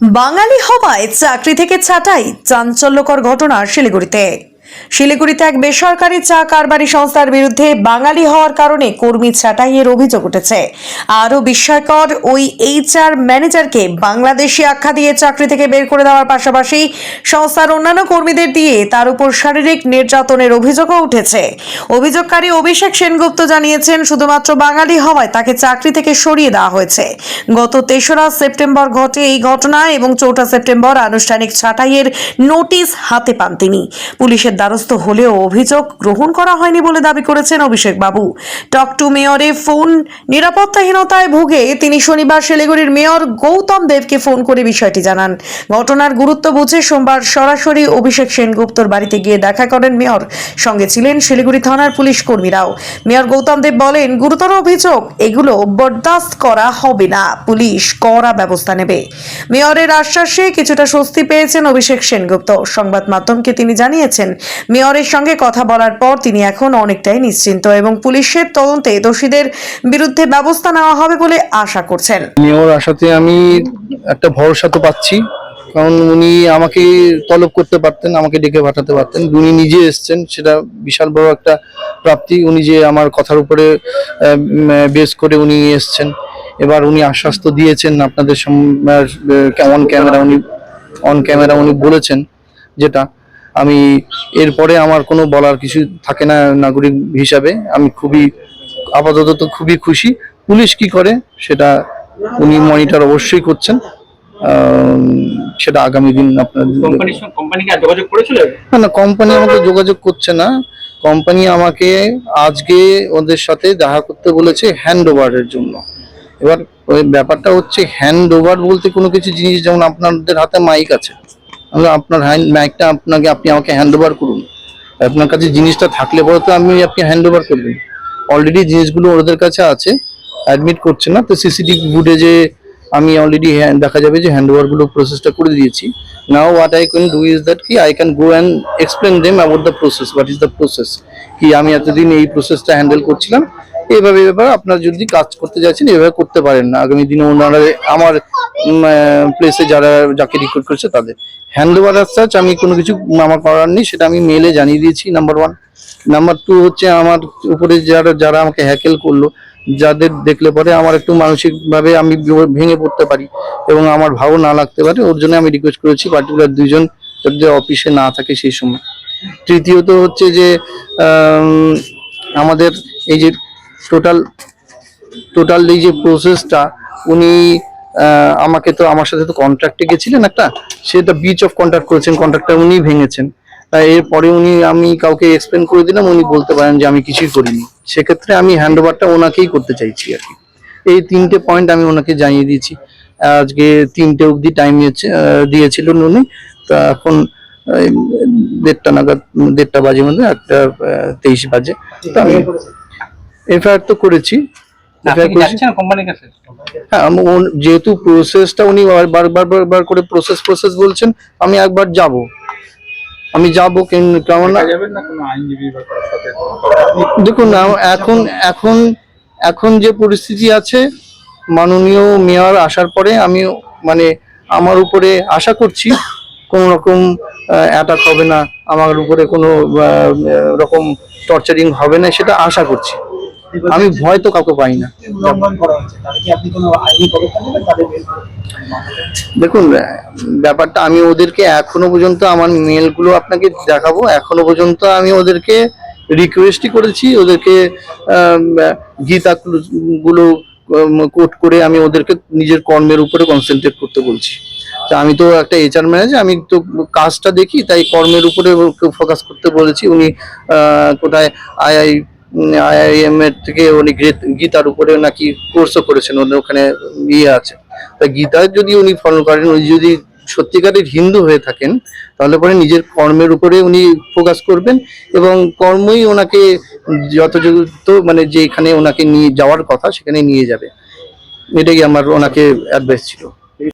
বাঙালি হওয়ায় চাকরি থেকে ছাঁটাই চাঞ্চল্যকর ঘটনা শিলিগুড়িতে। শিলিগুড়িতে এক বেসরকারি চা কারবারি সংস্থার বিরুদ্ধে বাঙালি হওয়ার কারণে কর্মী ছাঁটাইয়ের অভিযোগ উঠেছে। আরও বিস্ময়কর, ওই এইচআর ম্যানেজারকে বাংলাদেশি আখ্যা দিয়ে চাকরি থেকে বের করে দেওয়ার পাশাপাশি সংস্থার অন্যান্য কর্মীদের দিয়ে তার উপর শারীরিক নির্যাতনের অভিযোগও উঠেছে। অভিযোগকারী অভিষেক সেনগুপ্ত জানিয়েছেন, শুধুমাত্র বাঙালি হওয়ায় তাকে চাকরি থেকে সরিয়ে দেওয়া হয়েছে। গত তেসরা সেপ্টেম্বর ঘটে এই ঘটনা এবং চৌঠা সেপ্টেম্বর আনুষ্ঠানিক ছাঁটাইয়ের নোটিশ হাতে পান তিনি। পুলিশের দ্বারস্থ হলেও অভিযোগ গ্রহণ করা হয়নি বলে দাবি করেছেন অভিষেক বাবু। টক টু মেয়রে ফোন নিরাপত্তাহীনতায় ভুগে তিনি শনিবার শিলিগুড়ির মেয়র গৌতম দেবকে ফোন করে বিষয়টি জানান। ঘটনার গুরুত্ব বুঝে সোমবার সরাসরি অভিষেক সেনগুপ্তর বাড়িতে গিয়ে দেখা করেন মেয়র। সঙ্গে ছিলেন শিলিগুড়ি থানার পুলিশ কর্মীরাও। মেয়র গৌতম দেব বলেন, গুরুতর অভিযোগ, এগুলো বরদাস্ত করা হবে না। পুলিশ কড়া ব্যবস্থা নেবে। মেয়রের আশ্বাসে কিছুটা স্বস্তি পেয়েছেন অভিষেক সেনগুপ্ত। সংবাদ মাধ্যমকে তিনি জানিয়েছেন মেয়রের সঙ্গে কথা বলার পর তিনি এখন অনেকটাই নিশ্চিন্ত এবং পুলিশের তদন্তে দোষীদের বিরুদ্ধে ব্যবস্থা নেওয়া হবে বলে আশা করছেন। মেয়র আসাতে আমি একটা ভরসা তো পাচ্ছি, কারণ উনি আমাকে তলব করতে পারতেন, আমাকে ডেকে পাঠাতে পারতেন। উনি নিজে এসছেন, সেটা বিশাল বড় একটা প্রাপ্তি। উনি যে আমার কথার উপরে বেস করে উনি এসছেন। এবার উনি আশ্বাস তো দিয়েছেন আপনাদের কেমন ক্যামেরা উনি অন ক্যামেরা উনি বলেছেন যেটা। আমি এরপরে আমার কোনো বলার কিছু থাকে না নাগরিক হিসাবে। আমি খুবই আপাতত তো খুবই খুশি। পুলিশ কি করে সেটা উনি মনিটর অবশ্যই করছেন। সেটা আগামী দিন আপনার না না কোম্পানি আমাকে যোগাযোগ করছে না। কোম্পানি আমাকে আজকে ওদের সাথে দেখা করতে বলেছে হ্যান্ড ওভারের জন্য। এবার ওই ব্যাপারটা হচ্ছে হ্যান্ড ওভার বলতে কোনো কিছু জিনিস যেমন আপনাদের হাতে মাইক আছে। আপনার হ্যান্ড মাইকটা আপনাকে, আপনি আমাকে হ্যান্ড ওভার করুন। আপনার কাছে জিনিসটা থাকলে পরে তো আমি আপনি হ্যান্ড ওভার করবেন অলরেডি জিনিসগুলো ওদের কাছে আছে অ্যাডমিট করছে না, তো সিসিটিভি ফুটেজে আমি অলরেডি দেখা যাবে যে হ্যান্ড ওভারগুলো প্রসেসটা করে দিয়েছি। Now what I can do is that কি I can go and explain them about the process what is the process কি, আমি এতদিন এই প্রসেসটা হ্যান্ডেল করছিলাম এইভাবে এভাবে আপনারা যদি কাজ করতে যাচ্ছেন, এভাবে করতে পারেন না। আগামী দিনে ওনারা আমার প্লেসে যারা যাকে রিক্রুট করছে তাদের। হ্যান্ড ওভার সার্চ আমি কোনো কিছু আমার করার নেই, সেটা আমি মেলে জানিয়ে দিয়েছি নাম্বার ওয়ান নাম্বার টু হচ্ছে আমার উপরে যারা যারা আমাকে হ্যাকেল করল, যাদের দেখলে পরে আমার একটু মানসিকভাবে আমি ভেঙে পড়তে পারি এবং আমার ভালো না লাগতে পারে, ওর জন্য আমি রিকোয়েস্ট করেছি পার্টিকুলার দুজন যদি অফিসে না থাকে সেই সময়। তৃতীয়ত হচ্ছে যে আমাদের এই যে টোটাল টোটাল এই যে প্রসেসটা উনি আমাকে তো আমার সাথে তো কন্ট্রাক্টে গেছিলেন একটা সেটা বিচ অফ কন্ট্রাক্ট করেছেন কন্ট্রাক্টটা উনি ভেঙেছেন। তাই এরপরে উনি, আমি কাউকে এক্সপ্লেন করে দিলাম, উনি বলতে পারেন যে আমি কিছুই করিনি। সেক্ষেত্রে আমি হ্যান্ড ওভারটা ওনাকেই করতে চাইছি আর কি। এই তিনটে পয়েন্ট আমি ওনাকে জানিয়ে দিয়েছি। আজকে তিনটে অবধি টাইম দিয়েছিলেন উনি। তা এখন দেড়টা নাগাদ, দেড়টা বাজে মধ্যে একটা তেইশ বাজে। তো আমি এফআইআর তো করেছি। হ্যাঁ যেহেতু প্রসেসটা উনি বার- বারবার বারবার করে প্রসেস প্রসেস বলছেন আমি একবার যাব। আমি যাব কেমন দেখুন এখন এখন এখন যে পরিস্থিতি আছে মাননীয় মেয়র আসার পরে আমি মানে আমার উপরে আশা করছি কোনো রকম অ্যাটাক হবে না আমার উপরে কোনো রকম টর্চারিং হবে না সেটা আশা করছি। আমি ভয় তো কাউকে পাই না? দেখুন ব্যাপারটা আমি ওদেরকে এখনও পর্যন্ত আমার মেলগুলো আপনাকে দেখাবো। এখনও পর্যন্ত আমি ওদেরকে রিকোয়েস্টই করেছি। ওদেরকে গীতা গুলো কোট করে আমি ওদেরকে নিজের কর্মের উপরে কনসেন্ট্রেট করতে বলছি। তা আমি তো একটা এইচআর ম্যানেজার আমি তো কাজটা দেখি তাই কর্মের উপরে ফোকাস করতে বলেছি। উনি কোথায় আইআই আইআইএম এর থেকে উনি গীতার উপরে নাকি কোর্সও করেছেন, ওদের ওখানে ইয়ে আছে। তা গীতার যদি উনি ফলো করেন, উনি যদি সত্যিকারের হিন্দু হয়ে থাকেন, তাহলে পরে নিজের কর্মের উপরে উনি ফোকাস করবেন এবং কর্মই ওনাকে যথাযথ মানে যেখানে ওনাকে নিয়ে যাওয়ার কথা, সেখানে নিয়ে যাবে। এটাই আমার ওনাকে অ্যাডভাইস ছিল।